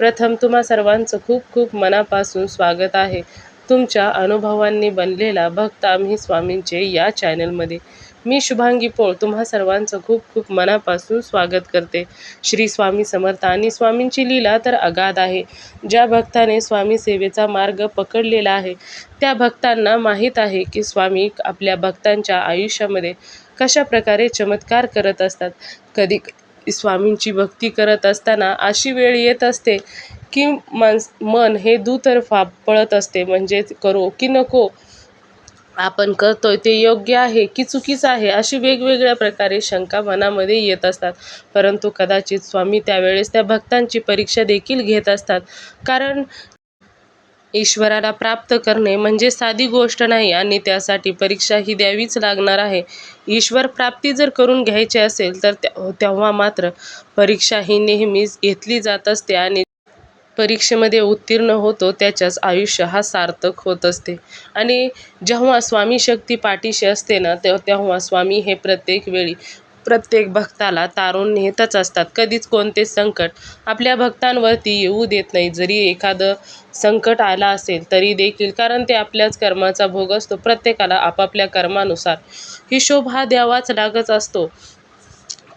प्रथम तुम्हा सर्वांचं खूप खूप मनापासून स्वागत आहे. तुमच्या अनुभवांनी बनलेला भक्त आम्ही स्वामींचे या चॅनलमध्ये. मी शुभांगी पोळ तुम्हा सर्वांचं खूप खूप मनापासून स्वागत करते. श्री स्वामी समर्थ आणि स्वामींची लीला तर अगाध आहे. ज्या भक्ताने स्वामी सेवेचा मार्ग पकडलेला आहे त्या भक्तांना माहीत आहे की स्वामी आपल्या भक्तांच्या आयुष्यामध्ये कशा प्रकारे चमत्कार करत असतात. कधी स्वामींची भक्ती करत असताना अशी वेळ येत असते की माणस मन हे दुतर्फा पळत असते. म्हणजे करो की नको आपण करतोय ते योग्य आहे की चुकीचं आहे अशी वेगवेगळ्या प्रकारे शंका मनामध्ये येत असतात. परंतु कदाचित स्वामी त्यावेळेस त्या भक्तांची परीक्षा देखील घेत असतात. कारण ईश्वराला प्राप्त करणे म्हणजे साधी गोष्ट नाही आणि त्यासाठी परीक्षा ही द्यावीच लागणार आहे. ईश्वर प्राप्ती जर करून घ्यायची असेल तर तेव्हा मात्र परीक्षा ही नेहमीच घेतली जात असते आणि परीक्षेमध्ये उत्तीर्ण होतो त्याच्याच आयुष्य हा सार्थक होत असते. आणि जेव्हा स्वामी शक्ती पाठीशी असते ना तेव्हा स्वामी हे प्रत्येक वेळी प्रत्येक भक्ताला तारून नेतच असतात. कधीच कोणतेच संकट आपल्या भक्तांवरती येऊ देत नाही. जरी एखादं संकट आला असेल तरी देखील कारण ते आपल्याच कर्माचा भोग असतो. प्रत्येकाला आपापल्या कर्मानुसार हिशोब हा द्यावाच लागत असतो.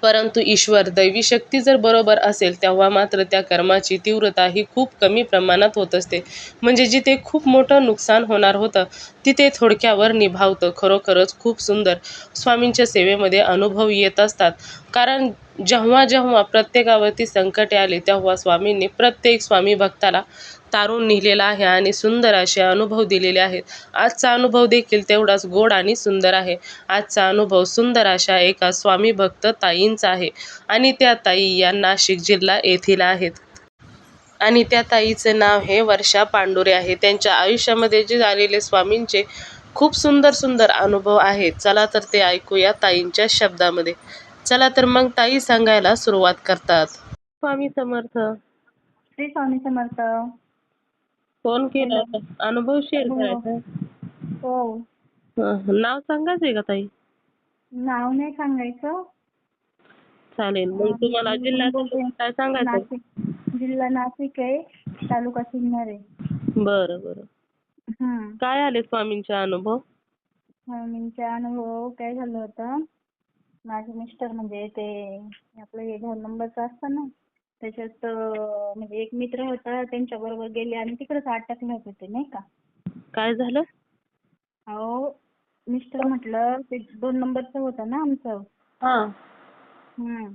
परंतु ईश्वर दैवी शक्ती जर बरोबर असेल तेव्हा मात्र त्या कर्माची तीव्रता ही खूप कमी प्रमाणात होत असते. म्हणजे जिथे खूप मोठं नुकसान होणार होतं तिथे थोडक्यावर निभावतं. खरोखरच खूप सुंदर. स्वामींच्या सेवेमध्ये अनुभव येत असतात. कारण जेव्हा जेव्हा प्रत्येकावरती संकटे आले तेव्हा स्वामींनी प्रत्येक स्वामी भक्ताला तारून नेलेला आहे आणि सुंदर असे अनुभव दिलेले आहेत. आजचा अनुभव देखील तेवढाच गोड आणि सुंदर आहे. आजचा अनुभव सुंदर अशा एका स्वामी भक्त ताईंचा आहे आणि त्या ताई या नाशिक जिल्हा येथील आहेत. आणि त्या ताईचे नाव हे वर्षा पांडुरे आहे. त्यांच्या आयुष्यामध्ये जे झालेले स्वामींचे खूप सुंदर सुंदर अनुभव आहेत. चला तर ते ऐकूया ताईंच्या शब्दामध्ये. चला तर मग ताई सांगायला सुरुवात करतात. स्वामी समर्थ. श्री स्वामी समर्थ. फोन केला. अनुभव शेअर करायचा. हो. हं, नाव सांगायचंय का ताई? नाव नाही सांगायचं. चालेल मग तुम्हाला जिल्हा काय सांगायचं नाशिक जिल्हा नाशिक आहे तालुका सिन्नर आहे. बरं बरं. काय आले स्वामींचे अनुभव? स्वामींचा अनुभव काय झालं होतं? माझे मिस्टर म्हणजे ते आपलं हे घर नंबरचं असतं ना त्याच्यात म्हणजे एक मित्र होता त्यांच्या बरोबर गेले आणि तिकडेच अटकले होते ते नाही का काय झालं अहो मिस्टर म्हटलं ते दोन नंबरचं होतं ना आमचं हा हम्म.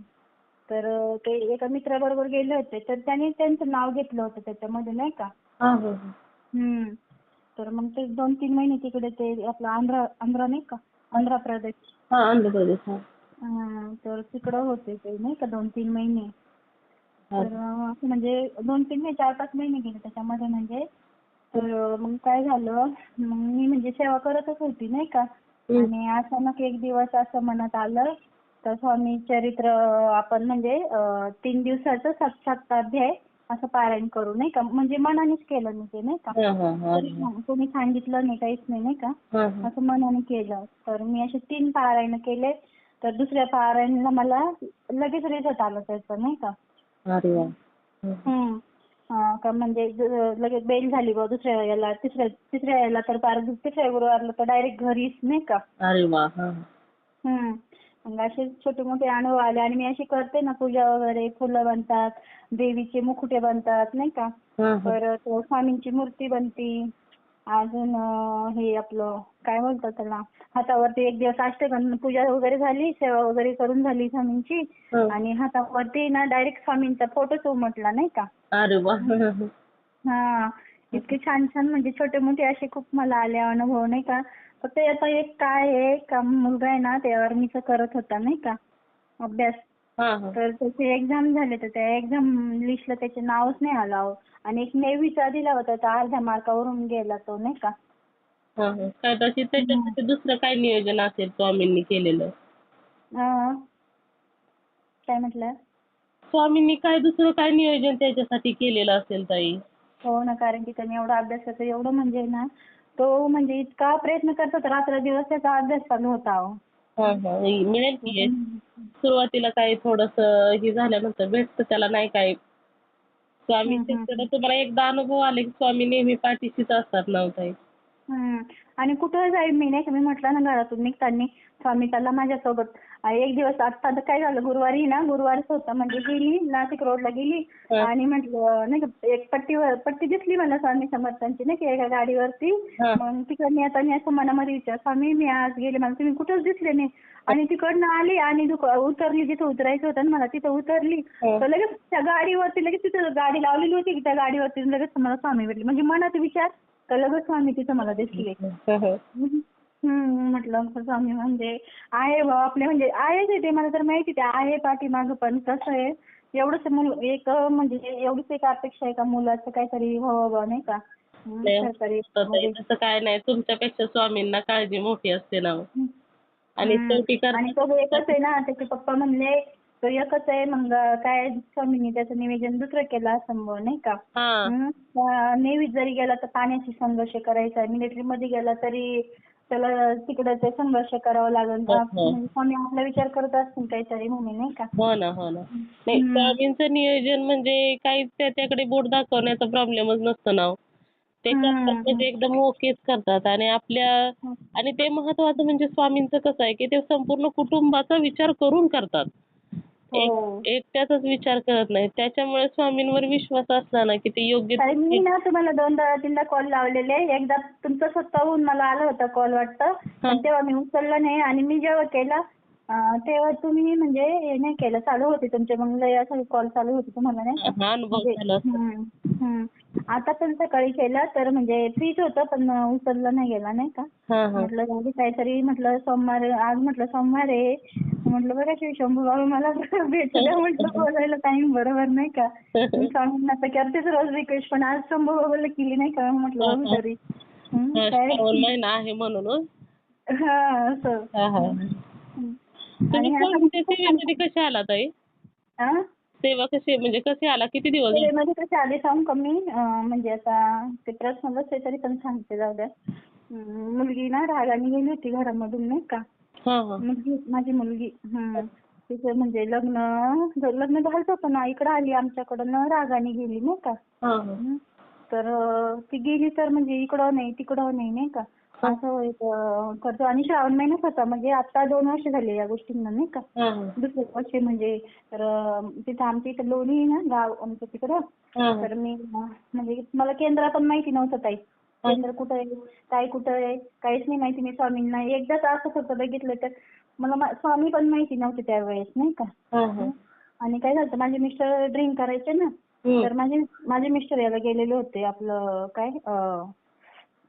तर ते एका मित्राबरोबर गेले होते तर त्यांनी त्यांचं नाव घेतलं होतं त्याच्यामध्ये नाही का हा हो. हम्म. तर मग ते दोन तीन महिने तिकडे ते आपलं आंध्र आंध्र नाही का आंध्र प्रदेश हा आंध्र प्रदेश तर तिकडं होते ते नाही का दोन तीन महिने. तर असं म्हणजे दोन तीन नाही चार पाच महिने गेले त्याच्यामध्ये म्हणजे. तर मग काय झालं मग मी म्हणजे सेवा करतच होती नाही का. आणि अचानक एक दिवस असं मनात आलं तर स्वामी चरित्र आपण म्हणजे तीन दिवसाचं अध्याय असं पारायण करू नाही का. म्हणजे मनानेच केलं मी ते नाही का. कोणी सांगितलं नाही काहीच नाही नाही का. असं मनाने केलं. तर मी असे तीन पारायण केले. तर दुसऱ्या पारायणला मला लगेच रिझल्ट आला त्याचा नाही का. अरे वा. हम्म. का म्हणजे लगेच बेल झाली बुवा दुसऱ्या याला तिसऱ्या तिसऱ्या याला तर पार तिसऱ्या गुरुवारला तर डायरेक्ट घरीच नाही का अरे वा हा हम्म. मग असे छोटे मोठे अनुभव आले आणि मी अशी करते ना पूजा वगैरे फुलं बनतात देवीचे मुकुटे बनतात नाही का. परत स्वामींची मूर्ती बनती अजून हे आपलं काय बोलतात त्याला हातावरती एक दिवस अष्टगंध पूजा वगैरे झाली सेवा वगैरे करून झाली स्वामींची. हा. आणि हातावरती ना डायरेक्ट स्वामींचा फोटोच उमटला नाही का? अरे वा. हा, इतके छान छान म्हणजे छोटे मोठे असे खूप मला आले अनुभव नाही का? फक्त आता एक काय आहे का मुलगा आहे ना ते आर्मीचं करत होता नाही का? अभ्यास. तर त्याची एक्झाम झाले तर त्या एक्झाम लिस्टला त्याचे नावच नाही आलं अहो. आणि एक नेव्हीचा दिला होता तर अर्ध्या मार्कावरून गेला तो नाही का? काय तशी त्याच्यासाठी दुसरं काय नियोजन असेल स्वामींनी केलेलं? अं, काय म्हटलं? स्वामींनी काय दुसरं काय नियोजन त्याच्यासाठी केलेलं असेल ताई? हो ना कारण की त्याने एवढा अभ्यास करतो एवढं म्हणजे ना तो म्हणजे इतका प्रयत्न करतो तर रात्र दिवस त्याचा अभ्यास चालू होता अहो. हा हा मिळेल की यश. सुरुवातीला काही थोडस हे झाल्यानंतर भेटतं त्याला नाही काय स्वामी तुम्हाला एकदा अनुभव आले की स्वामी नेहमी पाठीशीच असतात ना हो ताई हम्म. आणि कुठं जाईल मी नाही का? मी म्हटलं ना घरातून निघताना स्वामी चालला माझ्यासोबत एक दिवस आता काय झालं गुरुवारी ना गुरुवारच होतं. म्हणजे गेली नाशिक रोडला गेली. आणि म्हटलं नाही का एक पट्टीवर पट्टी दिसली मला स्वामी समर्थांची नाही का एका गाडीवरती. मग तिकडनं येताना असं मनामध्ये विचार स्वामी मी आज गेले मला तुम्ही कुठंच दिसले नाही. आणि तिकडनं आली आणि उतरली जिथं उतरायचं होतं ना मला तिथं उतरली. तर लगेच त्या गाडीवरती लगेच तिथं गाडी लावलेली होती की त्या गाडीवरती लगेच मला स्वामी भेटले. म्हणजे मनात विचार तर लगेच स्वामी तिथं मला दिसले म्हटलं स्वामी म्हणजे आहे बा आपले म्हणजे आहेच आहे ते मला तर माहिती ते आहे पाठीमागं पण कसं आहे एवढंच मुल एक म्हणजे एवढीच एक अपेक्षा आहे का मुलाचं काहीतरी व्हावं बा नाही का. तसं काय नाही तुमच्यापेक्षा स्वामींना काळजी मोठी असते ना हो. आणि. शेवटी आणि तो एकच आहे ना त्याचे पप्पा म्हणले तो एकच आहे मग काय स्वामींनी त्याचं निवेदन दुसरं केलं असं नाही का? हा. नेव्हीत जरी गेला तर पाण्याशी संघर्ष करायचा मिलिटरी मध्ये गेला तरी त्याला तिकडे ते संघर्ष करावा लागेल. हो, हो. म्हणजे स्वामी आपला विचार करत असतील काहीतरी म्हणून नाही का? हो ना हो ना. नाही. स्वामींचं नियोजन म्हणजे काही त्याच्याकडे बोट दाखवण्याचा प्रॉब्लेमच नसतो ना हो. ते म्हणजे एकदम ओकेच करतात. आणि आपल्या आणि ते महत्वाचं म्हणजे स्वामींचं कसं आहे की ते संपूर्ण कुटुंबाचा विचार करून करतात. एकट्याचाच विचार करत नाही. त्याच्यामुळे स्वामींवर विश्वास असला ना की ते योग्य ताई, मी ना तुम्हाला दोनदा तीनदा कॉल लावलेले. एकदा तुमचा स्वतःहून मला आला होता कॉल वाटतं. पण तेव्हा मी उचलला नाही आणि मी जेव्हा केला तेव्हा तुम्ही म्हणजे हे नाही केलं चालू होते तुमचे मग लय असं कॉल चालू होते तुम्हाला नाही का? हा अनुभव म्हणजे, झाला. असेल. हम्म, हम्म. आता पण सकाळी केलं तर म्हणजे फ्रीच होतं पण उचलला नाही गेला नाही का? हा हा. म्हटलं जाऊ दे काहीतरी म्हटलं सोमवार आज म्हटलं सोमवार आहे. म्हटलं बघा शिव शंभू बाबा मला भेटलं म्हटलं बोलायला टाइम बरोबर नाही का? मी स्वामींना तर करतेच रोज रिक्वेस्ट पण आज शंभू बाबाला केली नाही का? म्हटलं बघू तरी. हम्म, हा, काय? श्रावण महिना आहे म्हणून. हो. हा असं. हा हा. तुम्ही स्वामींच्या सेवेमध्ये कसे आला ताई हा? सेवा कशी म्हणजे कसे आला किती दिवस? मध्ये कसे आले सांग कमी म्हणजे आता ते पर्सनलच आहे तरी पण सांगते जाऊ द्या मुलगी ना रागाने गेली होती घरामधून नाही का हा हा मुलगी माझी मुलगी हम्म. तिचं म्हणजे लग्न लग्न झालं होतं ना इकडं आली आमच्याकडं न रागाने गेली नाही का हा हा. तर अं, ती गेली तर म्हणजे इकडं नाही तिकडं नाही नाही का असं अं, करतो. आणि श्रावण महिन्यात होता. म्हणजे आता दोन वर्ष झाले या गोष्टींना नाही का? दुसरे वर्ष म्हणजे तर तिथं आमच्या इथं लोणी आहे ना गाव आमच्या तिकडं. तर मी म्हणजे मला केंद्र पण माहिती नव्हतं ताई. केंद्र कुठं आहे? काय कुठं आहे? काहीच नाही माहिती. मी स्वामींना एकदाच असं फक्त बघितलं तर मला स्वामी पण माहिती नव्हते त्यावेळेस नाही का? आणि काय झालं माझे मिस्टर ड्रिंक करायचे ना. तर माझे माझे मिस्टर याला गेलेले होते आपलं काय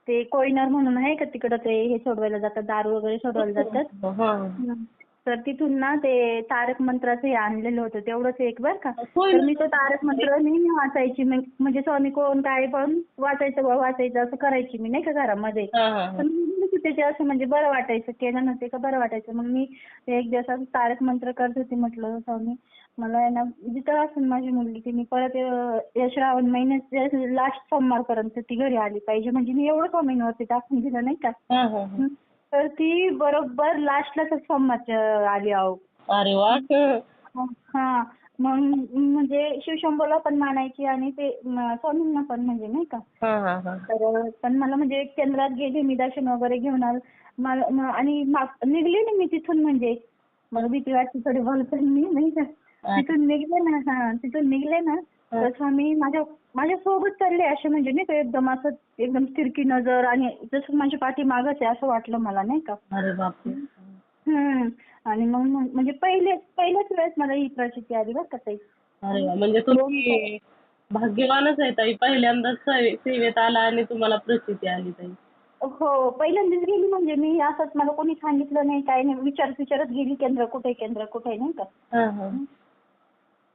ते कोयनर म्हणून आहे का तिकडं ते हे सोडवायला जातात दारू वगैरे सोडवायला जातात. हा हा. हं. तर तिथून ना ते तारक मंत्राचं हे आणलेलं होतं तेवढंच एक बरं का. होय तर. मी तो तारक मंत्र नेहमी वाचायची म्हणजे स्वामी कोण काय पण वाचायचं वाचायचं असं करायची मी नाही का घरामध्ये. हा हा त्याचे असं म्हणजे बरं वाटायचं केलं नसते का बरं वाटायचं. मग मी एक दिवस असं तारक मंत्र करत होते म्हटलं स्वामी मला आहे ना जिथं असेल माझी मुलगी ती मी परत अं, श्रावण महिन्यात लास्ट सोमवारपर्यंत ती घरी आली पाहिजे. म्हणजे मी एवढं स्वामींवरती टाकून दिलं नाही का? हा हा हा. हं. तर ती बरोबर लास्टलाच सोमवारच्या आली अहो. अरे वा. हा. मग म्हणजे शिवशंभोला पण मानायची आणि ते स्वामींना पण म्हणजे नाही का? हा हा हा. तर पण मला म्हणजे केंद्रात गेले मी दर्शन वगैरे घेऊन आणि निघले ना मी तिथून म्हणजे. मला भीती वाटते थोडी बोलताना मी नाही का? तिथून निघले ना हा तिथून निघले ना तर स्वामी माझ्या माझ्या सोबत चालले असे म्हणजे नाही का एकदम असं एकदम तिरकी नजर आणि जसं माझ्या पाठी मागच आहे असं वाटलं मला नाही का? हम्म. आणि मग म्हणजे पहिले पहिल्याच वेळेस मला ही प्रचिती आली बरं का ताई? अरे वा म्हणजे तुम्ही भाग्यवानच आहे ताई. पहिल्यांदाच सेवे- सेवेत आला आणि तुम्हाला प्रसिद्धी आली ताई हो पहिल्यांदाच गेली म्हणजे मी असंच मला कोणी सांगितलं नाही काय नाही. विचारत विचारत गेली केंद्र कुठे केंद्र कुठे नाही का? हा हा.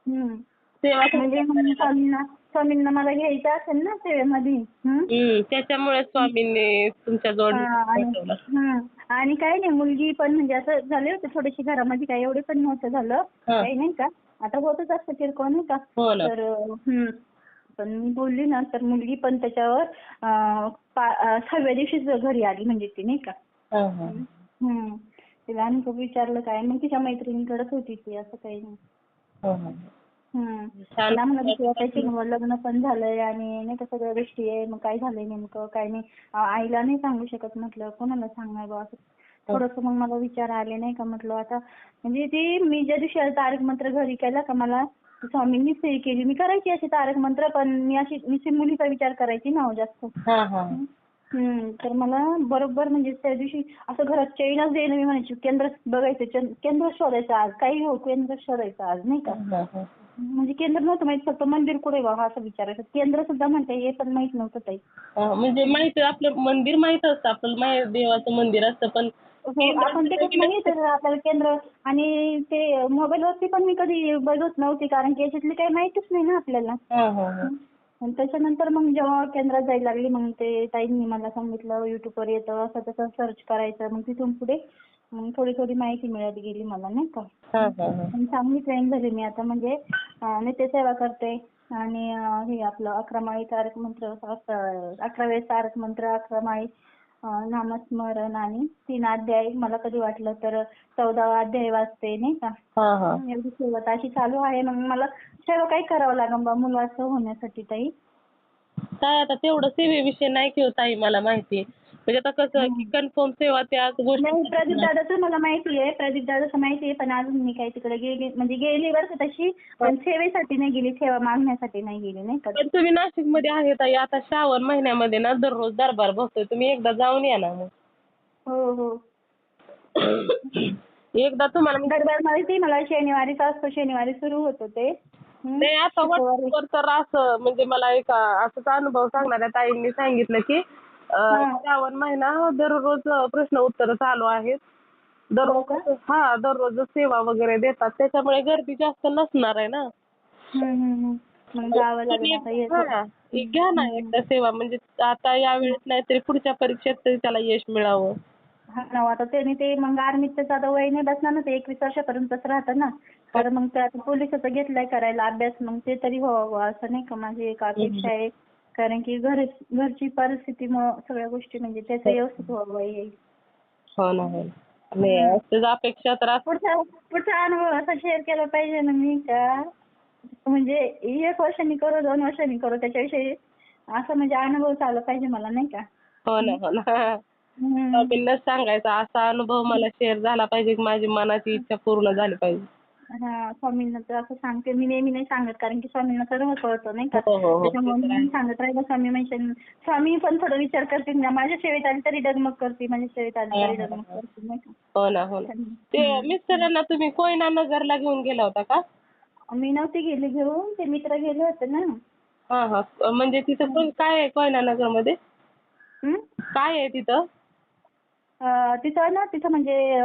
हम्म. म्हणजे स्वामींना स्वामींना मला घ्यायचं असेल ना सेवेमध्ये त्याच्यामुळे स्वामींनी तुमच्या हा, आणि पाठवलं. हम्म. आणि काय नाही मुलगी पण म्हणजे असं झाले होते थोडेसे घरामध्ये काय एवढे पण नव्हतं झालं हा. काही नाही का आता होतच असतं किरकोळ नाही का हो ना तर हम्म. पण मी बोलली ना तर मुलगी पण त्याच्यावर अं, पा- अं, सहाव्या दिवशीच घरी आली म्हणजे ती नाही का हा हा हम्म. तिला आणि खूप विचारलं काय मग तिच्या मैत्रिणीकडेच होती ती असं काही नाही हा, हा. तिला म्हणत लग्न पण झालंय आणि नाही का सगळ्या गोष्टी आहे मग काय झालंय नेमकं काय नाही. आईला नाही सांगू शकत म्हटलं कोणाला सांगणार बा असं. थोडंसं मग मला विचार आले नाही का म्हटलं आता म्हणजे ती मी ज्या दिवशी तारक मंत्र घरी केला का मला स्वामींनी सही केली. मी करायची अशी तारक मंत्र पण मी अशी नुसती मुलीचा विचार करायची ना हो जास्त. हा हा. हम्म. तर मला बरोबर म्हणजे त्या दिवशी असं घरात चैनच देईन मी म्हणायची केंद्र बघायचं केंद्र शोधायचं आज. काही हो केंद्र शोधायचं आज नाही का? हा, हा. म्हणजे केंद्र नव्हतं माहीत फक्त मंदिर कुठे बा असं विचारायचं. केंद्र सुद्धा म्हणते हे पण माहीत नव्हतं ताई. हा, म्हणजे माहीत आपलं मंदिर माहीत असतं आपलं देवाचं मंदिर असतं पण हो, आपण ते कसं माहीत आहे आपल्याला केंद्र. आणि ते मोबाईल वरती पण मी कधी बघत नव्हती कारण की याच्यातली काही माहितीच नाही ना आपल्याला. हा हा हा. आणि त्याच्यानंतर मग जेव्हा केंद्रात जायला लागली मग ते ताईंनी मला सांगितलं युट्यूबवर येतं असं तसं सर्च करायचं मग तिथून पुढे मग थोडी थोडी माहिती मिळत गेली मला नाही का? हा हा हा. आणि चांगली ट्रेन झाली मी आता. म्हणजे अं, नित्यसेवा करते आणि हे आपलं अकरा माळी तारक मंत्र अकरा वेळेस तारक मंत्र अकरा माळी नामस्मरण आणि तीन अध्याय. मला कधी वाटलं तर चौदावा अध्याय वाचते नाही का? हा हा. एवढी सेवा अशी चालू आहे. मग मला सेवा काही करावं लागेल बा मुलाचं होण्यासाठी ताई. काय आता तेवढं सेवेविषयी नाही की ताई मला माहिती. म्हणजे आता कसं की कन्फर्म सेवा त्याच नाही प्रदीप गोष्टी दादाचं मला माहिती आहे प्रदीप दादाचं माहिती आहे पण अजून मी काही तिकडे गेली म्हणजे गेली बरं का तशी पण सेवेसाठी नाही गेली सेवा मागण्यासाठी नाही गेली नाही का पण तुम्ही नाशिकमध्ये आहे ताई आता श्रावण महिन्यामध्ये ना दररोज दरबार बसतोय तुम्ही एकदा जाऊन या ना मग हो हो एकदा तुम्हाला दरबार माहिती मला शनिवारीच असतो शनिवारी सुरू होतं ते हं. नाही आता शुक्रवारी. व्हॉट्सअपवर तर असं म्हणजे मला एक असंच अनुभव सांगणाऱ्या ताईंनी सांगितलं की हा. श्रावण महिना दररोज प्रश्न उत्तर चालू आहेत. हो दररोज हा दररोज सेवा वगैरे देतात. त्याच्यामुळे गर्दी जास्त नसणार आहे ना. हं, हं, हं. हा, एक घ्या ना एकदा सेवा. म्हणजे आता या वेळेस नाही तरी पुढच्या परीक्षेत तरी त्याला यश मिळावं. हा ना आता त्याने ते मग आर्मीत आता वय नाही बसणार ना ते एकवीस वर्षापर्यंतच राहतं ना. तर मग ते आता पोलिसाचं घेतलंय करायला अभ्यास मग ते तरी व्हावं असं नाही का? माझी एक अपेक्षा आहे. कारण की घर घरची परिस्थिती मग सगळ्या गोष्टी म्हणजे त्याचं व्यवस्थित व्हावं हे हो ना हो ना. अपेक्षा तर. पुढचा पुढचा अनुभव असा शेअर केला पाहिजे ना मी का म्हणजे एक वर्षांनी करू दोन वर्षांनी करू त्याच्याविषयी असं म्हणजे अनुभव आला पाहिजे मला नाही का हो ना हो ना हम्म. सांगायचा असा अनुभव मला शेअर झाला पाहिजे की माझी मनाची इच्छा पूर्ण झाली पाहिजे हा स्वामींना तर असं सांगते. मी नेहमी नाही सांगत कारण की स्वामींना सर्व कळतं नाही का? हो, हो, हो. त्याच्यामुळे मी सांगत. राहिलं स्वामी म्हणजे स्वामी पण थोडा विचार करतील ना. माझ्या सेवेत आली तरी डगमग करते माझ्या सेवेत आली तरी डगमग करते नाही का? हो ना हो ना. ते मिस्टरांना तुम्ही कोयना नगरला घेऊन गेला होता का? मी नव्हती गेली घेऊन. ते मित्र गेले होते ना. हा हा. म्हणजे तिथं कोण काय आहे कोयना नगरमध्ये हं? काय आहे तिथं? अं, तिथं ना तिथं म्हणजे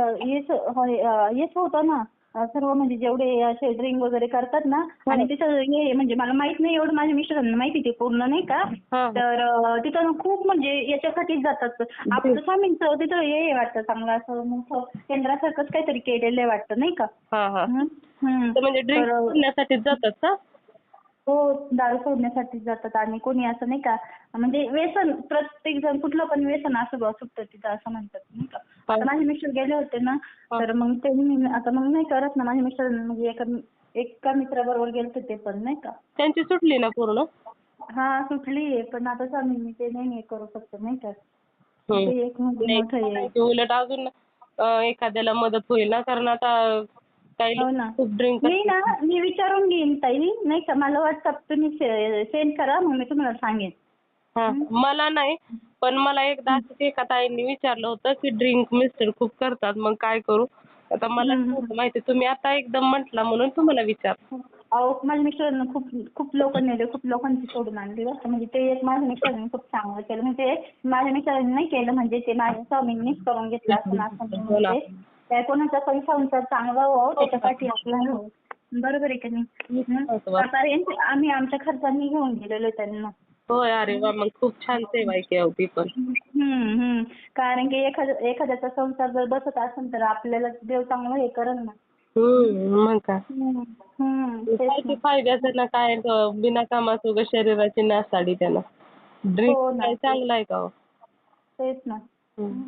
होय, अं, हेच होतं ना. सर्व म्हणजे जेवढे असे ड्रिंक वगैरे करतात ना आणि तिथं हे म्हणजे मला माहीत नाही एवढं माझ्या मिस्टरांना माहिती ते पूर्ण नाही का? हा. तर तिथं ना खूप म्हणजे याच्यासाठीच जातात. आपलं स्वामींचं तिथं हे वाटतं चांगलं असं मोठं केंद्रासारखंच काहीतरी केलेलं आहे वाटतं नाही का? हा हा. हं? हं. म्हणजे ड्रिंक तर- करण्यासाठीच जातात का? हो दारू सोडण्यासाठी जातात. आणि कोणी असं नाही का म्हणजे व्यसन प्रत्येक जण कुठलं पण व्यसन असं सुटतं तिथं असं म्हणतात नाही का? माझे मिस्टर गेले होते ना तर मग त्यांनी आता मग नाही करत ना माझे मिस्टर म्हणजे एका एका मित्राबरोबर गेलते ते पण नाही का? त्यांची सुटली ना पूर्ण? हा सुटली आहे पण आता स्वामी मी ते नाही हे करू शकतो नाही का. ते एक म्हणजे नाही, मोठं आहे ते उलट अजून अं, एखाद्याला मदत होईल ना कारण आता काही हो ना. खूप ड्रिंक मी ना मी विचारून घेईन ताई नाही का? मला व्हॉट्सअप तुम्ही सेंड करा मग मी तुम्हाला सांगेन. मला नाही पण मला एकदा असंच एका ताईंनी विचारलं होतं की ड्रिंक मिस्टर खूप करतात मग काय करू? आता मला नव्हतं माहिती तुम्ही आता एकदम म्हटला म्हणून तुम्हाला विचार अहो माझ्या मिस्टरांना खूप खूप लोक नेले खूप लोकांची सोडून आणली बरं का. म्हणजे ते एक माझ्या मिस्टरांनी खूप चांगलं केलं. म्हणजे माझ्या मिस्टरांनी नाही केलं म्हणजे ते माझ्या स्वामींनीच करून घेतलं असं असं हो ना. म्हणजे त्या कोणाचा पण संसार चांगला व्हावं त्याच्यासाठी आपल्याला हो. बरोबर आहे का नाही? हं? महत्वाचं. आता यांचे- आम्ही आमच्या खर्चानी घेऊन गेलेलो त्यांना. होय अरे वा मग खूप छान सेवा आहे की अहो ती पण. हम्म हम्म. कारण की एखाद्या एखाद्याचा संसार जर बसत असेल तर आपल्याला देव चांगलं हे करेल ना. हम्म मग काय हम्म हम्म. तेच ना. फायद्याचं ना काय बिना कामाचं उगाच शरीराची नासाडी त्याला ड्रिंक हो ना. काय चांगला आहे का हो? तेच ना. हम्म.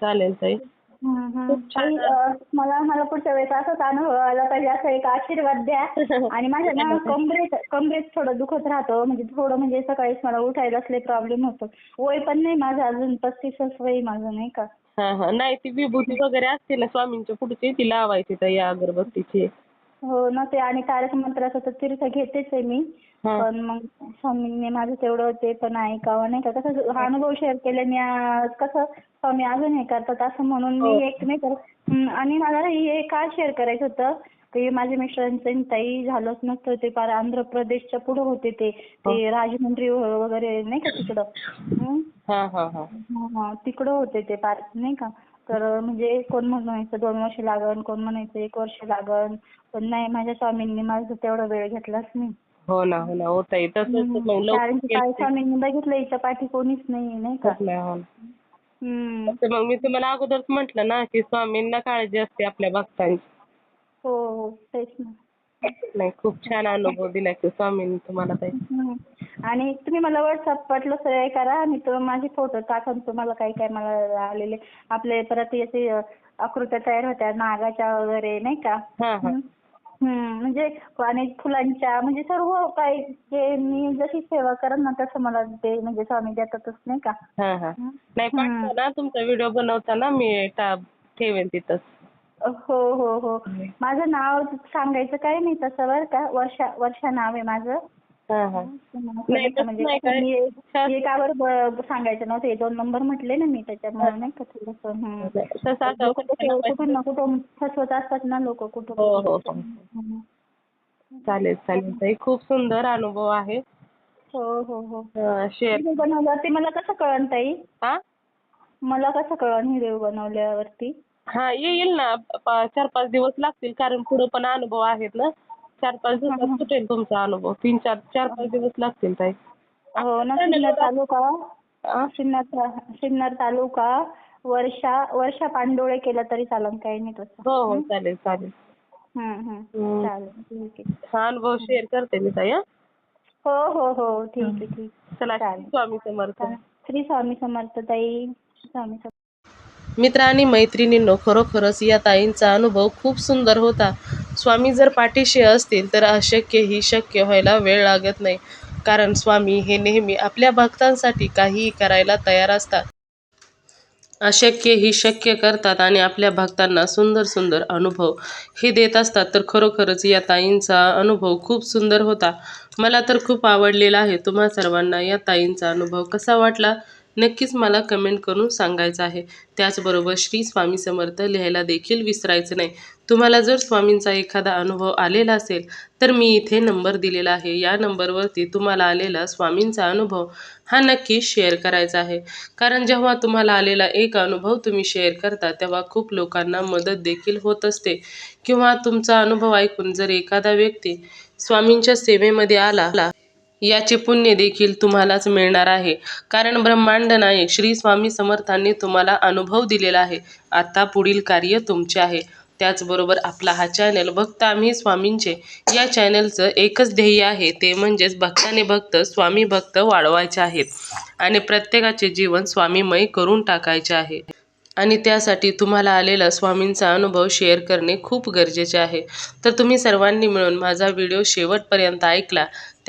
चालेल ताई. मला मला पुढच्या वेळेस असंच अनुभव आला पाहिजे असं एक आशीर्वाद द्या. आणि माझ्या ना कमरेत कमरेत थोडं दुखत राहतं म्हणजे थोडं म्हणजे सकाळीच मला उठायलाच लय प्रॉब्लेम होतो. वय पण नाही माझं अजून पस्तीसच वय माझं नाही का? नाही ती विभूती वगैरे असते ना स्वामींच्या पुढची ती लावायची ताई अगरबत्तीची. हो ना ते आणि तारक मंत्राचं तर तीर्थ घेतेच आहे मी. पण मग स्वामींनी माझं तेवढं ते पण ऐकावं नाही का? कसं हा अनुभव शेअर केल्याने आ, कसं स्वामी अजून हे करतात असं म्हणून हो. मी एक नाही तर हं, आणि मला हे का शेअर करायचं होतं? की माझ्या मिस्टरांचं आणि ताई झालंच नसतं ते पार आंध्र प्रदेशच्या पुढे होते ते. हो. ते राजमंत्री वगैरे नाही का तिकडं? हं? हा हा हा. हा, हा. तिकडं होते ते पार नाही का? तर म्हणजे कोण म्हणायचं दोन वर्ष लागन कोण म्हणायचं एक वर्ष लागन. पण नाही माझ्या स्वामींनी माझं तेवढा वेळ घेतलाच नाही. हो ना हो ना. हो ताई तसंच कारण की स्वामींनी बघितलं हिच्या पाठी कोणीच नाही नाही का? हो. हम्म. तर मग मी तुम्हाला अगोदरच म्हटलं ना की स्वामींना काळजी असते आपल्या भक्तांची. हो हो. तेच ना. नाही खूप छान अनुभव दिला की स्वामींनी तुम्हाला ताई. हम्म. आणि तुम्ही मला व्हॉट्सअप तर हे करा. आणि तो माझे फोटो टाका आणि तुम्हाला काय काय मला आलेले. आपले परत याचे अ, आकृत्या तयार होत्या नागाच्या वगैरे नाही का? हा हा. हम्म. म्हणजे आणि फुलांच्या म्हणजे सर्व काही जे मी जशी सेवा करेन ना तसं मला ते म्हणजे स्वामी देतातच नाही का? हा हा. नाही पाठवा ना तुमचा व्हिडिओ बनवताना मी टा ठेवेन तिथंच. हो हो हो. माझं नाव सांगायचं काय नाही तसं बरं का? वर्षा वर्षा नाव आहे माझं. म्हणजे हे ब- सांगायचं नव्हतं हे दोन नंबर म्हटले ना मी त्याच्यामुळे नाही का थोडंसं लोकं कसं कुठून ना कुठून फसवत असतात ना लोक कुठून हो, हो, हो. चालेल चालेल ताई. खूप सुंदर अनुभव आहे. हो हो हो. शेअर बनवल्यावरती मला कसं कळन ताई? हा मला कसं कळन व्हिडिओ बनवल्यावरती? हा येईल ना. चार पाच दिवस लागतील कारण पुढे पण अनुभव आहेत ना. चार पाच दिवसात सुटेल तुमचा अनुभव. तीन चार चार पाच दिवस लागतील ताई. हो ना सिन्नर तालुका हा? सिन्नर ता- सिन्नर तालुका वर्षा वर्षा पांडोळे केलं तरी चालेल काही नाही तसं. हो हो चालेल चालेल. हम्म, हम्म. हम्म. चालेल ठीक आहे. हा अनुभव शेअर करते मी ताई हा. हो हो हो ठीक आहे ठीक आहे. चला चालेल. स्वामी समर्थ. श्री स्वामी समर्थ ताई स्वामी समर्थ मित्र आणि मैत्रिणींनो खरोखरच या ताईंचा अनुभव खूप सुंदर होता. स्वामी जर पाठीशी असतील तर अशक्य ही शक्य व्हायला वेळ लागत नाही. कारण स्वामी हे नेहमी आपल्या भक्तांसाठी काहीही करायला तयार असतात. अशक्य ही शक्य करतात आणि आपल्या भक्तांना सुंदर सुंदर अनुभव हे देत असतात. तर खरोखरच या ताईंचा अनुभव खूप सुंदर होता. मला तर खूप आवडलेला आहे. तुम्हा सर्वांना या ताईंचा अनुभव कसा वाटला? नक्कीच मला कमेंट करून सांगायचं आहे. त्याचबरोबर श्री स्वामी समर्थ लिहायला देखील विसरायचं नाही. तुम्हाला जर स्वामींचा एखादा अनुभव आलेला असेल तर मी इथे नंबर दिलेला आहे. या नंबरवरती तुम्हाला आलेला स्वामींचा अनुभव हा नक्की शेअर करायचा आहे. कारण जेव्हा तुम्हाला आलेला एक अनुभव तुम्ही शेअर करता तेव्हा खूप लोकांना मदत देखील होत असते. किंवा तुमचा अनुभव ऐकून जर एखादा व्यक्ती स्वामींच्या सेवेमध्ये आला याचे पुण्य देखील तुम्हालाच मिळणार आहे. कारण ब्रह्मांड नायक श्री स्वामी समर्थांनी तुम्हाला अनुभव दिलेला आहे. आता पुढील कार्य तुमचे आहे. त्याचबरोबर आपला हा चॅनल भक्त आम्ही स्वामींचे. या चॅनलचं एकच ध्येय आहे ते म्हणजेच भक्ताने भक्त स्वामी भक्त वाढवायचे आहेत. आणि प्रत्येकाचे जीवन स्वामीमय करून टाकायचे आहे. आणि त्यासाठी तुम्हाला आलेला स्वामींचा अनुभव शेअर करणे खूप गरजेचे आहे. तर तुम्ही सर्वांनी मिळून माझा व्हिडिओ शेवटपर्यंत ऐकला.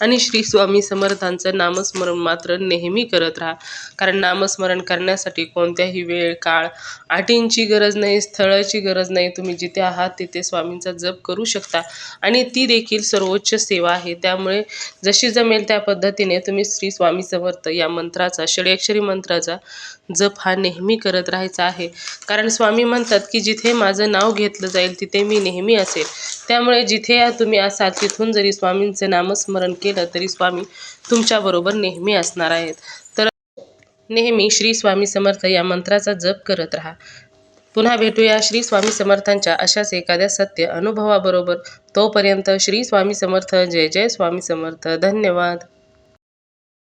आणि श्री स्वामी समर्थांचं नामस्मरण मात्र नेहमी करत राहा. कारण नामस्मरण करण्यासाठी कोणत्याही वेळ काळ अटींची गरज नाही स्थळाची गरज नाही. तुम्ही जिथे आहात तिथे स्वामींचा जप करू शकता. आणि ती देखील सर्वोच्च सेवा आहे. त्यामुळे जशी जमेल त्या पद्धतीने तुम्ही श्री स्वामी समर्थ या मंत्राचा षडक्षरी मंत्राचा जप हा नेहमी करत राहायचा आहे. कारण स्वामी म्हणतात की जिथे माझं नाव घेतलं जाईल तिथे मी नेहमी असेल. त्यामुळे जिथे तुम्ही असाल तिथून जरी स्वामींचं नामस्मरण केलं तरी स्वामी तुमच्याबरोबर नेहमी असणार आहेत. तर नेहमी श्री स्वामी समर्थ या मंत्राचा जप करत राहा. पुन्हा भेटूया श्री स्वामी समर्थांच्या अशाच एखाद्या सत्य अनुभवाबरोबर. तोपर्यंत श्री स्वामी समर्थ जय जय स्वामी समर्थ. धन्यवाद.